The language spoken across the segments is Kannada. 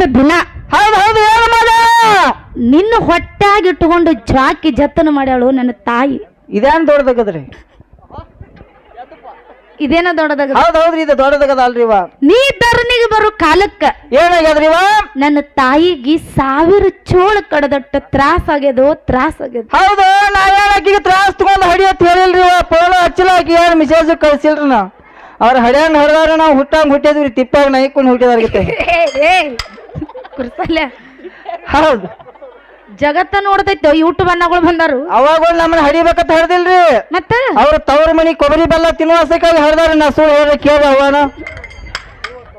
ಇಷ್ಟ ದಿನ. ಹೌದು ಹೌದು ಮಗ ನಿನ್ನ ಹೊಟ್ಟಾಗಿ ಇಟ್ಟುಕೊಂಡು ಜಾಕಿ ಜತನ ಮಾಡ್ಯಾಳು ನನ್ನ ತಾಯಿ. ಇದೇನ್ ದೊಡ್ಡದಾಗದ್ರಿ? ಇದೇನ ದೊಡ್ಡದಾಗ ಹೌದು ಹೌದ್ರಿ ಇದು ದೊಡ್ಡದಾಗದ ಅಲ್ರಿ ಇವ. ನೀ ಧರಣಿಗೆ ಬರೋ ಕಾಲಕ್ಕ. ಏನಾಗ್ಯದ್ರಿ ಇವ? ನನ್ನ ತಾಯಿಗೆ ಸಾವಿರ ಚೋಳ ಕಡದಟ್ಟ ತ್ರಾಸ ಆಗ್ಯದೋ ತ್ರಾಸ ಆಗ್ಯದ. ಹೌದು ನಾ ಏನಾಕಿಗೆ ತ್ರಾಸ್ ತಗೊಂಡ್ ಹಡಿ ಅಂತ ಹೇಳಿಲ್ರಿ ಇವ. ಪೋಲ ಹಚ್ಚಲಾಕಿ ಏನ್ ಮೆಸೇಜ್ ಕಳ್ಸಿಲ್ರಿ ನಾ. ಅವ್ರ ಹಡ್ಯಾಂಗ್ ಹಡ್ದಾರ ನಾವು ಹುಟ್ಟಂಗ್ ಹುಟ್ಟಿದ್ವಿ ತಿಪ್ಪಾಗ ನೈಕೊಂಡು ಹುಟ್ಟಿದಾರ್ಗತ್ತೆ ಕುರ್ಸಲ್ಲ. ಹೌದು. ಜಗತ್ತ ನೋಡ್ತೈತೋ ಯೂಟ್ಯೂಬ್ ಅನ್ನಗಳು ಬಂದಾರು ಅವಾಗ ನಮ್ಮನ್ನ ಹಡಿಬೇಕಂತ ಹೇಳ್ದಿಲ್ರಿ ಮತ್ತ? ಅವ್ರ ತವ್ರ ಮನಿ ಕೊಬ್ಬರಿ ಬೆಲ್ಲ ತಿನ್ನುವಸಕ್ಕಾಗಿ ಹಡ್ದಾರ ನಾ ಸುಳ್ಳು ಹೇಳಿ ಕೇಳ ಅವನ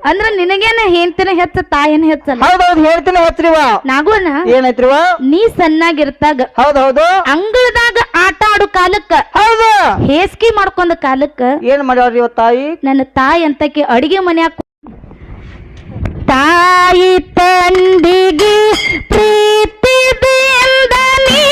ಅಂದ್ರ ನಿನಗೇನ ಹೆಂತಿನ ಹೆಚ್ಚ ತಾಯಿನ ಹೆಚ್ಚಲ್ಲ ಹೌದೌದು ಹೇಳ್ತೀನಿ ಹಚ್ರಿವ ನಾಗೋನ ಏನೈತ್ರಿವ ನೀ ಸಣ್ಣಾಗಿರ್ತಾಗ. ಹೌದು ಹೌದು ಅಂಗಳದಾಗ ಆಟ ಆಡು ಕಾಲಕ್ಕ. ಹೌದು. ಹೇಸ್ಕಿ ಮಾಡ್ಕೊಂಡ ಕಾಲಕ್ಕ. ಏನ್ ಮಾಡ್ಯಾವ್ರಿ ಇವ ತಾಯಿ? ನನ್ನ ತಾಯಿ ಅಂತಕ್ಕೆ ಅಡಿಗೆ ಮನ್ಯಾಗ ತಾಯಿ ತಂದಿಗೆ ಪ್ರೀತಿ ನೀ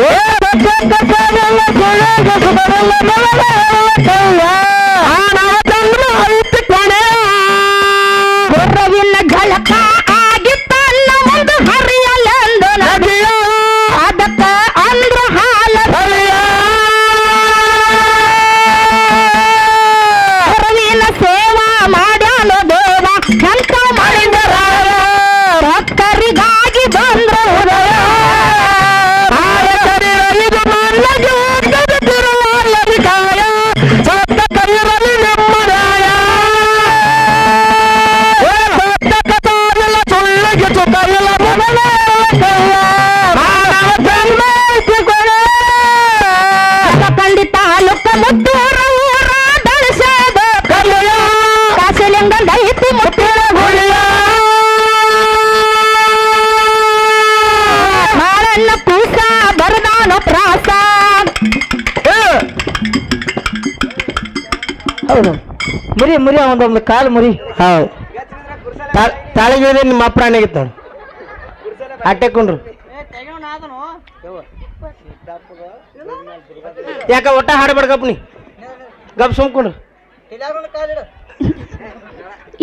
ಏ ಹೌದು ಮುರಿ ಮುರಿ ಒಂದೊಂದು ಕಾಲು ಮುರಿ ಹೌದು ತಾಳಿಗೆ ನಿಮ್ಮ ಅಪ್ರಾಣಿಗಿತ್ತು ನೋಡಿ ಅಟ್ಟೆಕೊಂಡ್ರು ಯಾಕ ಒಟ್ಟ ಹಾಡಬೇಡ ಗಪ್ ನೀ? ಗಪ್ ಸುಮ್ಕೊಂಡು.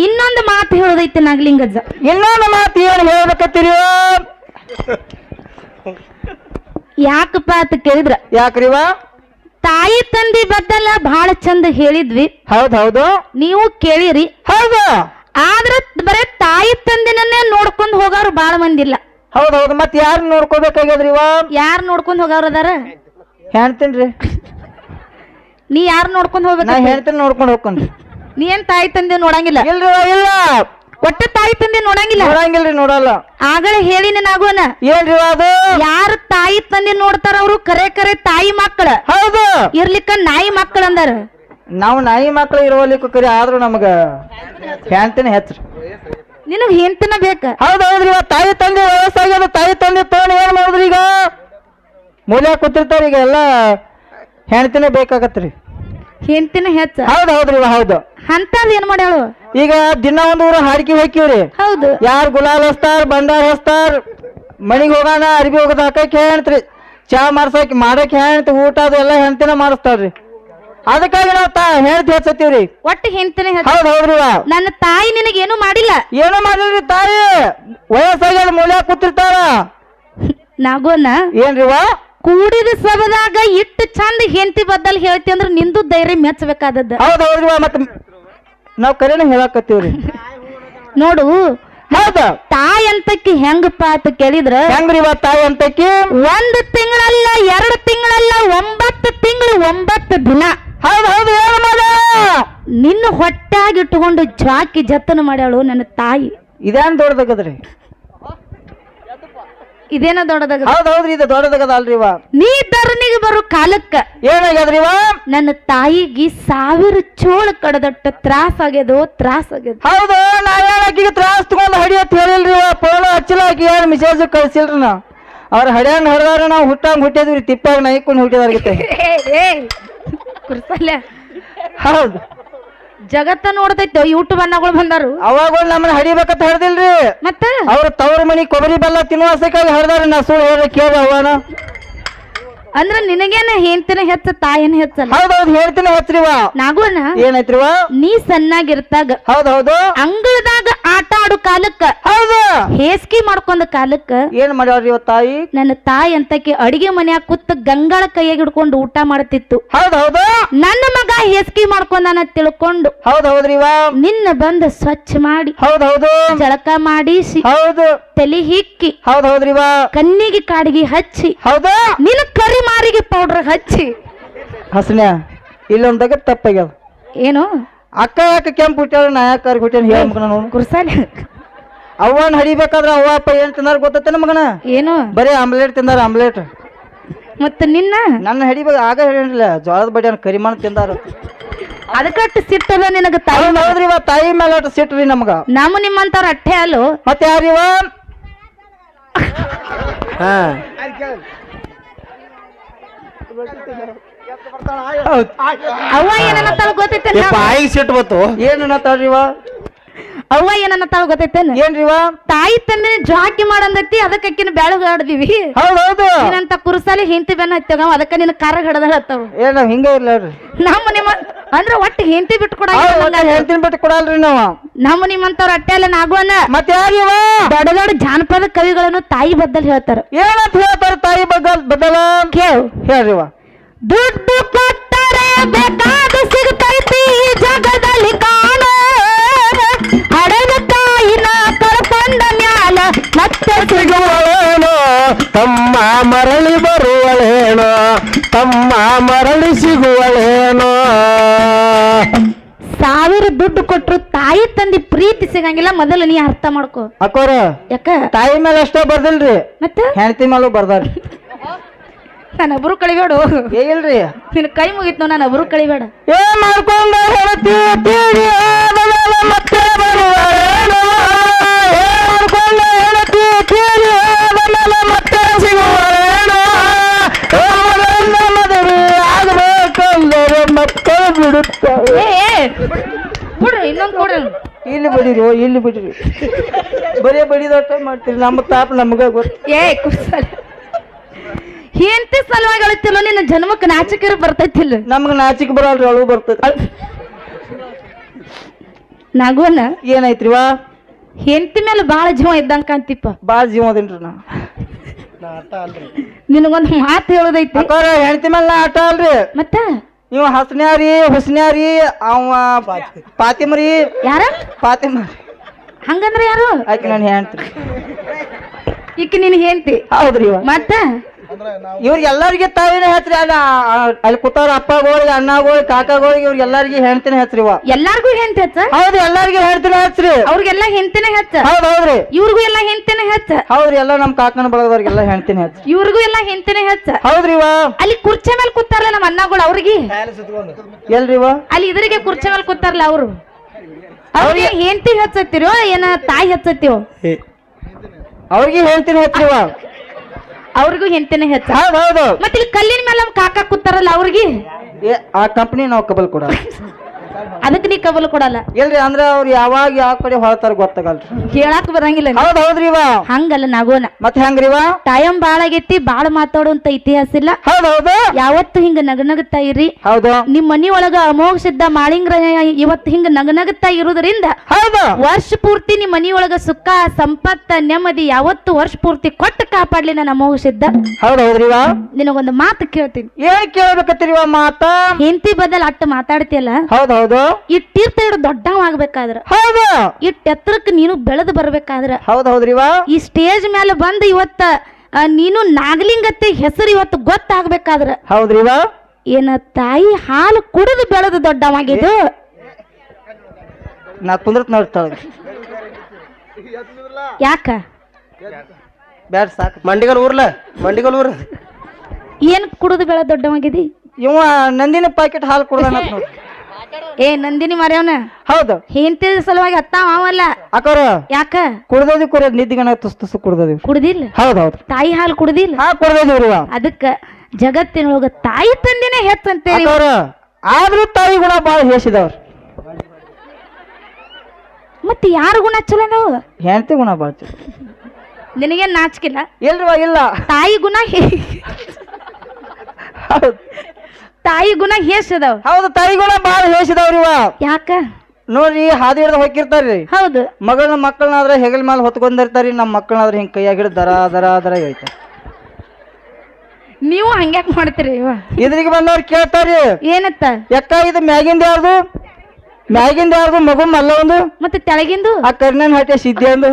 ಇನ್ನೊಂದು ಮಾತು ಹೇಳೋದೈತೆ ನಾಗಲಿಂಗಜ್ಜ. ಇನ್ನೊಂದು ಮಾತು ಏನು ಹೇಳ್ಬೇಕತ್ತೀರಿ? ಯಾಕಪ್ಪ ಅಂತ ಕೇಳಿದ್ರ? ಯಾಕ್ರಿವ? ತಾಯಿ ತಂದಿ ಬದ್ದಲ್ಲ ಬಹಳ ಚಂದ ಹೇಳಿದ್ವಿ. ಹೌದೌದು ಹೌದು. ನೀವು ಕೇಳಿರಿ. ಹೌದು. ಆದ್ರ ಬರೇ ತಾಯಿ ತಂದಿನನ್ನೇ ನೋಡ್ಕೊಂಡು ಹೋಗೋರು ಬಾಳ ಮಂದಿ ಇಲ್ಲ ಹೌದ್ ಹೌದು ಮತ್ ಯಾರು ನೋಡ್ಕೋಬೇಕಾಗ್ಯದ್ರಿ ಇವ? ಯಾರ್ ನೋಡ್ಕೊಂಡ್ ಹೋಗವ್ರ ಅದಾರ? ರೀ ನೀ ಯಾರು ನೋಡ್ಕೊಂಡ್ ನಾ ಹೋಗ್ಬೇಕ ಹೇಳ್ತೀನಿ ನೋಡ್ಕೊಂಡು ಹೋಗ್ಕೊಂಡ್ರಿ. ನೀ ಏನ್ ತಾಯಿ ತಂದೆ ನೋಡಂಗಿಲ್ಲ? ಇಲ್ಲ ಇವ, ಇಲ್ಲ. ಒಟ್ಟ ತಾಯಿ ತಂದೆ ನೋಡಂಗಿಲ್ಲ? ನೋಡಂಗಿಲ್ರಿ ನೋಡಲ್ಲ. ಆಗಲೇ ಹೇಳಿನ ನಾಗೋನ. ಏನ್ರಿ ಇವ ಅದು. ಯಾರು ತಾಯಿ ತಂದೆ ನೋಡ್ತಾರ ಅವ್ರು? ಕರೆ ಕರೆ ತಾಯಿ ಮಕ್ಕಳ ಹೌದು. ಇರ್ಲಿಕ್ಕ ನಾಯಿ ಮಕ್ಕಳ ಅಂದಾರ. ನಾವು ನಾಯಿ ಮಕ್ಳು ಇರೋಲಿಕ್ಕೂ ಕರಿ ಆದ್ರೂ ನಮಗ ಹೇಳ್ತೀನಿ ಹೆಚ್ಚು ನಿನಗ್ ಹಿಂತನ ಬೇಕ? ಹೌದ್ ಹೌದ್ರಿ ಇವ ತಾಯಿ ತಂದೆ ವಯಸ್ಸಾಗ್ಯದ ತಾಯಿ ತಂದೆ ತೋಣ ಏನ್ ಮಾಡುದ್ರಿ ಈಗ? ಮೂಲೆ ಕೂತಿರ್ತಾರ ಈಗ ಎಲ್ಲ ಹೆಣ್ತಿನೇ ಬೇಕಾಗತ್ರಿ. ಹಿಂತಿನ ಹೆಚ್ಚ? ಹೌದ್ ಹೌದ್ರಿ ಇವ ಹೌದು. ಅಂತದ್ ಏನ್ ಮಾಡ್ಯಾಳು? ಈಗ ದಿನ ಒಂದು ಊರ ಹಾಡಿಕೆ ಹೋಗ್ತೀವ್ರಿ ಹೌದು. ಯಾರು ಗುಲಾಲ್ ಹಚ್ತಾರ ಬಂಡಾರ ಹಚ್ತಾರ ಮನಿಗ್ ಹೋಗೋಣ ಅರ್ಬಿ ಹೋಗದ ಹಾಕಕ್ಕೆ ಹೇಳ್ತ್ರಿ ಚಾ ಮಾಡ್ಸಕ್ ಮಾಡಕ್ ಹೇಳ್ತಿ ಊಟ ಅದು ಎಲ್ಲ ಹೆಣ್ತಿನ ಮಾಡಿಸ್ತಾರ್ರಿ ಅದಕ್ಕಾಗಿ ನಾವು ತಾ ಹೇಳ್ತಿ ಹಚ್ಚತ್ತೀವ್ರಿ ಒಟ್ಟು ಹೆಂತಿನ ಹೌದು ಹೌದ್ ಹೌದ್ರಿ ಇವ. ನನ್ನ ತಾಯಿ ನಿನಗೆ ಏನು ಮಾಡಿಲ್ಲ. ಏನೋ ಮಾಡಿಲ್ರಿ ತಾಯಿ? ವಯಸ್ಸಾಗ್ಯದ ಮೂಲ ಕೂತಿರ್ತಾರ ನಾಗೋನ? ಏನ್ರಿ ವಾ ಕೂಡಿದ ಸಭದಾಗ ಇಟ್ಟು ಚಂದ ಹೆಂಡತಿ ಬದ್ದಲ್ ಹೇಳ್ತಿ ಅಂದ್ರೆ ನಿಂದು ಧೈರ್ಯ ಮೆಚ್ಚಬೇಕಾದದ್ದು. ಹೌದು ಹೌದ್ರಿ ಮತ್ತ ನಾವ್ ಕರೆನ ಹೇಳಕತ್ತೀವ್ರಿ. ನೋಡು ಹೌದು. ತಾಯಿ ಅಂತಕ್ಕೆ ಹೆಂಗಪ್ಪ ಅಂತ ಕೇಳಿದ್ರ ಹೆಂಗ್ರಿ ಇವ ತಾಯಿ ಅಂತಕಿ ಒಂದು ತಿಂಗಳಲ್ಲ ಎರಡು ತಿಂಗಳಲ್ಲ ಒಂಬತ್ತು ತಿಂಗಳು ಒಂಬತ್ತು ದಿನ. ಹೌದ್ ಹೌದು ಏನು ಮಾಡ ನಿನ್ನ ಹೊಟ್ಟಾಗಿ ಇಟ್ಟುಕೊಂಡು ಜಾಕಿ ಜತನ ಮಾಡ್ಯಾಳು ನನ್ನ ತಾಯಿ. ಇದೇನ್ ದೊಡ್ಡದಾಗದ್ರಿ? ಇದೇನ ದೊಡ್ಡದಾಗ ಹೌದು ಹೌದ್ರಿ ಇದು ದೊಡ್ಡದಾಗದ ಅಲ್ರಿ ಇವ. ನೀ ಧರಣಿಗೆ ಬರೋ ಕಾಲಕ್ಕ ಏನಾಗ್ಯದ್ರಿ ಇವ? ನನ್ನ ತಾಯಿಗೆ ಸಾವಿರ ಚೋಳ ಕಡದಟ್ಟ ತ್ರಾಸ ಆಗ್ಯದೋ ತ್ರಾಸ ಆಗ್ಯದ. ಹೌದು ನಾವೇನ್ ಆಕಿಗೆ ತ್ರಾಸ್ ತಗೊಂಡ್ ಹಡಿಯತ್ ಹೇಳಿಲ್ರಿ ಇವ. ಪೋಲ ಹಚ್ಚಲ ಆಕಿ ಏನ್ ಮೆಸೇಜ್ ಕಳ್ಸಿಲ್ರಿ ನಾ. ಅವ್ರ ಹಡ್ಯಾಂಗ್ ಹಡ್ದಾರ ನಾವು ಹುಟ್ಟಂಗ್ ಹುಟ್ಟಿದ್ವಿ ತಿಪ್ಪಾಗ ನಾಯಿಕೊಂಡು ಹುಟ್ಟಿದಾರ್ಗಿತ್ತೆ ಕುರ್ಸಲ್ಲ? ಹೌದು. ಜಗತ್ತ ನೋಡ್ತೈತೆ ಯೂಟ್ಯೂಬ್ ಅನ್ನಗಳು ಬಂದಾರು. ಅವಾಗ ನಮ್ಮನ್ನ ಹಡಿಬೇಕಂತ ಹರಿದಿಲ್ರಿ ಮತ್ತ? ಅವ್ರ ತವ್ರ ಮನಿ ಕೊಬ್ಬರಿ ಬೆಲ್ಲ ತಿನ್ನುವಾಸಕ್ಕಾಗಿ ಹರಿದಾರ ನಾ ಸುಳ್ಳು ಹೇಳಿ ಕೇಳ ಅವನ ಅಂದ್ರ ನಿನಗೇನ ಹೆಂತಿನ ಹೆಚ್ಚ ತಾಯಿನ ಹೆಚ್ಚಲ್ಲ ಹೌದ್ ಹೌದ್ ಹೇಳ್ತೀನಿ ಹಚ್ರಿವ ನಾಗೋನ ಏನೈತ್ರಿವ? ನೀ ಸಣ್ಣಾಗಿರ್ತಾಗ. ಹೌದೌದು ಹೌದು. ಅಂಗಳದಾಗ ಆಟ ಆಡು ಕಾಲಕ್ಕ. ಹೌದು. ಹೇಸ್ಕಿ ಮಾಡ್ಕೊಂಡ ಕಾಲಕ್ಕ. ಏನ್ ಮಾಡ್ಯಾವ್ರಿ ಇವ ತಾಯಿ? ನನ್ನ ತಾಯಿ ಅಂತಕ್ಕೆ ಅಡಿಗೆ ಮನ್ಯಾಗ ಕುತ್ತ ಗಂಗಾಳ ಕೈಯಾಗ ಹಿಡ್ಕೊಂಡು ಊಟ ಮಾಡ್ತಿತ್ತು. ಹೌದೌದು ಹೌದು. ನನ್ನ ಮಗ ಹೇಸ್ಕಿ ಮಾಡ್ಕೊಂಡಾನ ತಿಳ್ಕೊಂಡು ಹೌದೌದ್ರಿವ ನಿನ್ನ ಬಂದ ಸ್ವಚ್ಛ ಮಾಡಿ ಹೌದೌದು ಹೌದು. ಜಳಕ ಮಾಡಿಸಿ. ಹೌದು. ತಲೆ ಹಿಕ್ಕಿ ಹೌದ್ ಹೌದ್ರಿ ಇವ ಕಣ್ಣಿಗೆ ಕಾಡಿಗೆ ಹಚ್ಚಿ ಹೌದು? ನಿನ್ನ ಕರಿ ಮಾರಿಗೆ ಪೌಡರ್ ಹಚ್ಚಿ ಹಸನ ಇಲ್ಲೊಂದಾಗ ತಪ್ಪಾಗ್ಯದ. ಏನು? ಅಕ್ಕ ಯಾಕೆ ಕೆಂಪು ಹುಟ್ಟ್ಯಾಳ ನಾ ಯಾಕೆ ಕರ್ಗ ಹುಟ್ಟ್ಯಾನ ಹೇಳ್ಮಗನ ನೋಡು. ಕುರ್ಸಾಲ ಅವ್ವನ್ ಹಡಿಬೇಕಾದ್ರ ಅವ್ವ ಅಪ್ಪ ಏನ್ ತಿಂದಾರ ಗೊತ್ತೈತೆ ಮಗನ? ಏನು? ಬರೀ ಆಮ್ಲೆಟ್ ತಿಂದಾರ ಆಮ್ಲೆಟ್. ಮತ್ತ ನಿನ್ನ? ನನ್ನ ಹಡಿಬೇಕು ಆಗ ಹೇಳಿಲ್ಲ ಜೋಳದ ಬಡಿಯನ್ ಕರಿಮಾನ ತಿಂದಾರ. ಅದಕ್ಕಟ್ಟು ಸಿಟ್ಟದ ನಿನಗ ತಾಯಿ ಹೌದ್ ಹೌದ್ರಿ ಇವ ತಾಯಿ ಮೇಲೆ ಸಿಟ್ಟ್ರಿ ಸಿಟ್ರಿ ನಮ್ಗ. ನಮ್ಮ ನಿಮ್ಮಂತವ್ರ ಅಟ್ಟೆ ಅಲ್ಲೋ. ಮತ್ತೆ ಯಾರಿವ? ಹಾ. ಅವ್ವ ಏನನ್ನತ್ತಾಳ ಗೊತ್ತೈತೆ ಬಾಯಿಗೆ ಸಿಟ್ಟು ಬತ್ತು. ಏನನ್ನ ಅನ್ನತ್ತಾಳ್ರಿವ ಅವ್ವ ಏನನ್ನತ್ತಾಳ ಗೊತ್ತೈತೇನು? ಏನ್ರಿವ ತಾಯಿ ತಂದೆ ಜಾಕಿ ಮಾಡಂದೈತಿ ಅದಕ್ಕೆ ಅಕ್ಕಿನ ಬೆಳಗ್ ಆಡ್ದಿವಿ. ಹೌದೌದು ಹೌದು. ಏನಂತ ಕುರುಸಲಿ ಹಿಂತಿ ಬೆನ್ನ ಹತ್ತವ ಅದಕ್ಕ ನಿನ್ನ ಕಾರ ಹಿಡದ ಹತ್ತವ. ಏನ ಹಿಂಗ ಇಲ್ಲ ನಮ್ಮ ನಿಮ್ಮ ಅಂದ್ರ ಒಟ್ಟು ಹಿಂತಿ ಬಿಟ್ಟು ಕೊಡ ಹೇಳ್ತೀನಿ ಬಿಟ್ಟು ಕೊಡಲ್ರಿ ನಾವು. ನಮ್ಮ ನಿಮ್ಮಂತವ್ರ ಅಟ್ಟೆ ಅಲ್ಲ ನಾಗೋನ ಮತ್ತೆ ಯಾರಿವ ದೊಡ್ಡ ದೊಡ್ಡ ಜಾನಪದ ಕವಿಗಳನ್ನು ತಾಯಿ ಬದ್ದಲ್ ಹೇಳ್ತಾರ. ಏನಂತ ಹೇಳ್ತಾರ ತಾಯಿ ಬಗ್ಗಲ್ ಬದಲ ಕೇವ್ ಹೇಳ್ರಿವ ದುಡ್ಡು ಕೊಟ್ಟರೆ ಬೇಕಾದ ಮರಳಿ ಸಿಗುವಳೇನೋ? ಸಾವಿರ ದುಡ್ಡು ಕೊಟ್ಟರು ತಾಯಿ ತಂದಿ ಪ್ರೀತಿ ಸಿಗಂಗಿಲ್ಲ ಮೊದಲು ನೀ ಅರ್ಥ ಮಾಡ್ಕೋ. ಅಕ್ಕೋರ ಯಾಕ? ತಾಯಿ ಮೇಲೆ ಅಷ್ಟೇ ಬರ್ದಿಲ್ರಿ. ಮತ್ತೆ? ಹೆಂಡತಿ ಮೇಲೂ ಬರ್ದಾರಿ ನಾನೊಬ್ರು ಕಳಿಬೇಡ. ಏ ಇಲ್ರಿ. ನಿನ್ನ ಕೈ ಮುಗಿತು ನಾನು ಒಬ್ರು ಕಳಿಬೇಡ. ಏನ್ ಮಾಡ್ಕೊಂಡ ಆದಮೇಲೆ ಮತ್ತೆ ಬರುವಳೇನೋ ಏ ಏ, ಇನ್ನೊಂದು ಕೊಡ್ರಿ. ಇಲ್ಲಿ ಬಡೀರಿ ಇಲ್ಲಿ ಬಿಡ್ರಿ. ಬರೀ ಬಡಿದಾಟ ಮಾಡ್ತೀರಿ ನಮ್ಮ ತಾಪ ನಮಗ ಗೊತ್ತು. ಏ ಕುರ್ಸಲ ಹೆಂಡತಿ ಸಲುವಾಗಿ ಅಳುತ್ತಿಲ್ಲ ನಿನ್ನ ಜನ್ಮಕ್ಕೆ ನಾಚಿಕೆರು ಬರ್ತೈತಿಲ್ಲ. ನಮ್ಗ ನಾಚಿಕ್ ಬರಲ್ರಿ ಅಳು ಬರ್ತದ. ನಗುವನ ಏನೈತ್ರಿವಾ ಹೆಂಡತಿ ಮೇಲೆ ಬಾಳ ಜೀವ ಇದ್ದಂಗ ಕಾಂತಿಪ್ಪ ಬಾಳ ಜೀವದಿನ್ರಿ ನಾ. ನಿನಗೊಂದು ಮಾತು ಹೇಳೋದೈತಿ. ಹೆಂಡತಿ ಮೇಲೆ ನಾ ಆಟ ಅಲ್ರಿ ಮತ್ತ? ಇವ ಹಸನ್ಯಾರಿ ಹುಸ್ನ್ಯಾರಿ ಅವ ಪಾತಿಮರಿ. ಯಾರ? ಪಾತಿಮ ಹಂಗಂದ್ರೆ ಯಾರು? ಆಕೆ ನಾನು ಹೇಳ್ತೀನಿ. ಈಕಿ ನಿನ್ ಹೇಳ್ತಿ. ಹೌದ್ರಿ ಇವ. ಮತ್ತ? ಇವ್ರಿಗೆ ಎಲ್ಲರಿಗೆ ತಾಯಿನ ಹೇಳ್ತ್ರಿ? ಅಲ್ಲ ಅಲ್ಲಿ ಕೂತಾರ ಅಪ್ಪಗಳಿಗೆ ಅಣ್ಣಗಳಿಗೆ ಕಾಕಾಗಳಿಗೆ ಇವ್ರಿಗೆ ಎಲ್ಲರಿಗೆ ಹೆಣ್ತಿನ ಹೇಳ್ತ್ರಿ ಇವ? ಎಲ್ಲಾರ್ಗೂ ಹೆಂಡ್ತಿ ಹೆಚ್ಚ? ಹೌದು ಎಲ್ಲಾರ್ಗು ಹೇಳ್ತೀನಿ ಹೇಳ್ತ್ರಿ? ಅವ್ರಿಗೆಲ್ಲ ಹೆಂಡ್ತಿನೇ ಹೆಚ್ಚ? ಹೌದ್ ಹೌದ್ರಿ. ಇವ್ರಿಗೂ ಎಲ್ಲ ಹೆಂಡ್ತಿನೇ ಹೆಚ್ಚ? ಹೌದ್ರಿ ಎಲ್ಲ ನಮ್ ಕಾಕನ ಬಳಗದವ್ರಿಗೆಲ್ಲ ಹೇಳ್ತೀನಿ ಹೆಚ್ಚ. ಇವ್ರಿಗೂ ಎಲ್ಲ ಹೆಂಡ್ತಿನೇ ಹೆಚ್ಚ? ಹೌದ್ರಿ ಇವ? ಅಲ್ಲಿ ಕುರ್ಚೆ ಮೇಲೆ ಕೂತಾರಲ್ಲ ನಮ್ಮ ಅಣ್ಣಗಳು ಅವ್ರಿಗೆ? ಎಲ್ರಿ ಇವ? ಅಲ್ಲಿ ಇದ್ರಿಗೆ ಕುರ್ಚೆ ಮೇಲೆ ಕೂತಾರಲ್ಲ ಅವ್ರು? ಅವ್ರಿಗೆ ಹೆಂಡತಿ ಹೆಚ್ಚತ್ತಿರೋ ಏನ ತಾಯಿ ಹಚ್ಚತ್ತಿವೋ? ಅವ್ರಿಗೆ ಹೇಳ್ತೀನಿ ಹೇಳ್ತ್ರಿ ಇವ? ಅವ್ರಿಗೂ ಹೆಂಡತಿನ ಹೆಚ್ಚು. ಹೌದು ಹೌದು. ಮತ್ತೆ ಇಲ್ಲಿ ಕಲ್ಲಿನ ಮೇಲೆ ನಮ್ ಕಾಕ ಕೂತಾರಲ್ಲ ಅವ್ರಿಗೆ? ಏ, ಆ ಕಂಪನಿ ನಾವು ಕಬಲ್ ಕೊಡ ಅದಕ್ಕೆ ನೀ ಕಬಲ್ ಕೊಡಲ್ಲ. ಇಲ್ರಿ ಅಂದ್ರೆ ಅವ್ರು ಯಾವಾಗ ಯಾವ ಕಡೆ ಹೊರತಾರ ಗೊತ್ತಾಗಲ್ರಿ. ಹೇಳಕ್ ಬರಂಗಿಲ್ಲ ನೀ. ಹೌದ್ ಹೌದ್ರಿ ಇವ. ಹಂಗಲ್ಲ ನಗೋನ ಮತ್ ಹೆಂಗ್ರಿ ಇವ ಟೈಮ್ ಬಾಳ ಆಗೈತಿ ಬಾಳ ಮಾತಾಡುವಂತ ಇತಿಹಾಸ ಇಲ್ಲ. ಹೌದ್ ಹೌದು. ಯಾವತ್ತು ಹಿಂಗ ನಗನಗುತ್ತಾ ಇರಿ ಹೌದು. ನಿಮ್ ಮನಿ ಒಳಗ ಅಮೋಘ ಸಿದ್ಧ ಮಾಳಿಂಗ್ರ ಇವತ್ತು ಹಿಂಗ ನಗನಗುತ್ತಾ ಇರುವುದರಿಂದ ಹೌದು. ವರ್ಷ ಪೂರ್ತಿ ನಿಮ್ ಮನಿ ಒಳಗ ಸುಖ ಸಂಪತ್ತ ನೆಮ್ಮದಿ ಯಾವತ್ತು ವರ್ಷ ಪೂರ್ತಿ ಕೊಟ್ಟು ಕಾಪಾಡ್ಲಿ ನನ್ನ ಅಮೋಘ ಸಿದ್ಧ. ಹೌದ್ ಹೌದ್ರಿ ಇವ. ನಿನಗೊಂದು ಮಾತು ಕೇಳ್ತೀನಿ. ಏನ್ ಕೇಳ್ಬೇಕತ್ತೀರಿ ಇವ ಮಾತ? ಹೆಂಡತಿ ಬದಲ್ ಅಟ್ಟು ಮಾತಾಡ್ತಿಯಲ್ಲ? ಹೌದ್. ಹೌದು ಇಟ್ಟಿರ್ತ ಇಡು ದೊಡ್ಡವ ಆಗ್ಬೇಕಾದ್ರ ಹೌದು. ಇಟ್ ಎತ್ತರಕ್ಕೆ ನೀನು ಬೆಳೆದು ಬರ್ಬೇಕಾದ್ರ. ಹೌದ್ ಹೌದ್ರಿ ಇವ ಈ ಸ್ಟೇಜ್ ಮೇಲೆ ಬಂದು ಇವತ್ತ ಆ, ನೀನು ನಾಗಲಿಂಗತ್ತೆ ಹೆಸರು ಇವತ್ತು ಗೊತ್ತಾಗ್ಬೇಕಾದ್ರ. ಹೌದ್ರಿ ಇವ ಏನ ತಾಯಿ ಹಾಲು ಕುಡಿದು ಬೆಳೆದು ದೊಡ್ಡವಾಗಿದ್ದು? ನಾ ಕುಂದ್ರತ್ ನೋಡ್ತಾಳ ಯಾಕ? ಬ್ಯಾಡ ಸಾಕು. ಮಂಡಿಗಲ್ ಊರ್ಲ? ಮಂಡಿಗಲ್ ಊರ್? ಏನ್ ಕುಡಿದು ಬೆಳೆ ದೊಡ್ಡವಾಗಿದಿ ಇವ ನಂದಿನ ಪ್ಯಾಕೆಟ್ ಹಾಲು ಕುಡ್ದಾನ ನೋಡಿ. ಏ ನಂದಿನಿ ಮರ್ಯವನ? ಹೌದು. ಹಿಂತಿದ ಸಲುವಾಗಿ ಹತ್ತಾವ ಅವಲ್ಲ ಅಕ್ಕೋರ ಯಾಕ? ಕುಡ್ದೋದಿ ಕುಡಿಯೋದು ನಿದ್ದಿಗಣ ತುಸ್ ತುಸು ಕುಡ್ದೋದಿ. ಕುಡ್ದಿಲ್ಲ? ಹೌದು ಹೌದು. ತಾಯಿ ಹಾಲು ಕುಡ್ದಿಲ್ಲ? ಹಾ ಕುಡ್ದೋದಿವ್ರಿ ಇರುವ ಅದಕ್ಕ ಜಗತ್ತಿನೊಳಗ ತಾಯಿ ತಂದಿನೇ ಹೆಚ್ಚಂತೇಳಿ ಅಕ್ಕೋರ ಆದ್ರೂ ತಾಯಿ ಗುಣ ಬಾಳ ಹೇಸಿದವ್ರ. ಮತ್ತೆ ಯಾರ ಗುಣ ಚಲೋ ನಾವು ಹೆಂಡತಿ ಗುಣ ಬಾಳ ಚಲೋ. ನಿನಗೇನ್ ನಾಚಿಕಿಲ್ಲ ಇಲ್ರಿವ ಇಲ್ಲ. ತಾಯಿ ಗುಣ ಹೇ- ಹೌದು. ತಾಯಿ ಗುಣ ಹೇಸದವ್ ಹೌದು ತಾಯಿ ಗುಣ ಬಾಳ ಹೇಸಿದವ್ರಿ ಇವ. ಯಾಕ? ನೋಡ್ರಿ ಹಾದಿ ಹಿಡ್ದು ಹೋಗಿರ್ತಾರ್ರಿ ಹೌದು. ಮಗಳನ್ನ ಮಕ್ಕಳನ್ನಾದ್ರೆ ಹೆಗಲ ಮೇಲೆ ಹೊತ್ಕೊಂಡಿರ್ತಾರಿ ನಮ್ಮ ಮಕ್ಕಳನ್ನಾದ್ರೆ ಹಿಂಗ್ ಕೈಯಾಗ ಹಿಡ್ದು ದರ ದರ ದರ ಹೇಳ್ತಾರೆ ನೀವು ಹಂಗ್ಯಾಕ್ ಮಾಡ್ತೀರಿ ಇವ? ಇದ್ರಿಗೆ ಬಂದವ್ರು ಕೇಳ್ತಾರ್ರಿ. ಏನತ್ತ? ಯಾಕ ಇದು ಮ್ಯಾಗಿಂದ ಯಾರ್ದು? ಮ್ಯಾಗಿಂದ ಯಾರ್ದು? ಮಗು ಮಲ್ಲ ಒಂದು? ಮತ್ತೆ ತೆಳಗಿಂದು? ಆ ಕರ್ಣನ್ ಹಟ್ಟೆ ಸಿದ್ಧಿ ಅಂದು.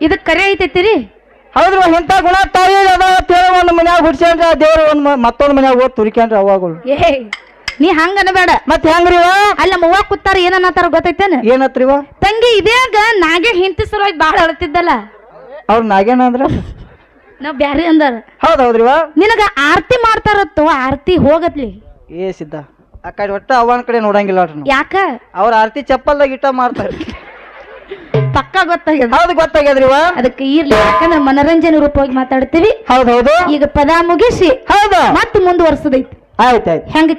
ಇದು ಕರೆ ಐತೈತಿರಿ? ಹೌದ್ರಿ ಇಂಥ ಗುಣ ತಾಯಿ ಅದ ತೇಳ ಒಂದು ಮನ್ಯಾಗ ಹುಡ್ಸ್ಯಾನ್ರಿ ದೇವ್ರ ಒಂದ್ ಮತ್ತೊಂದ್ ಮನ್ಯಾಗ ಹೋಗಿ ತುರಿಕ್ಯಾನ್ರಿ ಅವಾಗಳು. ಏ ನೀ ಹಂಗನ ಬೇಡ ಮತ್ ಹೆಂಗ್ರಿ ಅಲ್ಲ ಮೂವ ಕೂತಾರ ಏನನ್ನತಾರ ಗೊತ್ತೈತೇನ? ಏನತ್ರಿ ಇವ? ತಂಗಿ ಇದೇಗ ನಾಗೆ ಹಿಂತಿ ಸಲುವಾಗಿ ಬಾಳ ಅಳ್ತಿದ್ದಲ್ಲ. ಅವ್ರ ನಾಗೇನ ಅಂದ್ರ? ನಾವ್ ಬ್ಯಾರೆ ಅಂದಾರ. ಹೌದ್ ಹೌದ್ರಿ ಇವ? ನಿನಗ ಆರತಿ ಮಾಡ್ತಾರತ್ತು ಆರತಿ ಹೋಗತ್ಲಿ. ಏ ಸಿದ್ಧ. ಆ ಕಡೆ ಒಟ್ಟ ಅವನ ಕಡೆ ನೋಡಂಗಿಲ್ಲ ಯಾಕ? ಅವ್ರ ಆರ್ತಿ ಚಪ್ಪಲ್ದಾಗ ಇಟ್ಟ ಮಾಡ್ತಾರ್ರಿ ಪಕ್ಕ ಗೊತ್ತಾಗ್ಯದ. ಹೌದು ಗೊತ್ತಾಗ್ಯದ್ರಿ ಇವ ಅದಕ್ಕೆ ಇರ್ಲಿ ಯಾಕಂದ್ರೆ ಮನರಂಜನೆ ರೂಪವಾಗಿ ಮಾತಾಡ್ತೀವಿ. ಹೌದ್ ಹೌದು. ಈಗ ಪದ ಮುಗಿಸಿ ಹೌದು. ಮತ್ತೆ ಮುಂದುವರ್ಸದೈತಿ. ಆಯ್ತಾಯ್ತು ಹೆಂಗ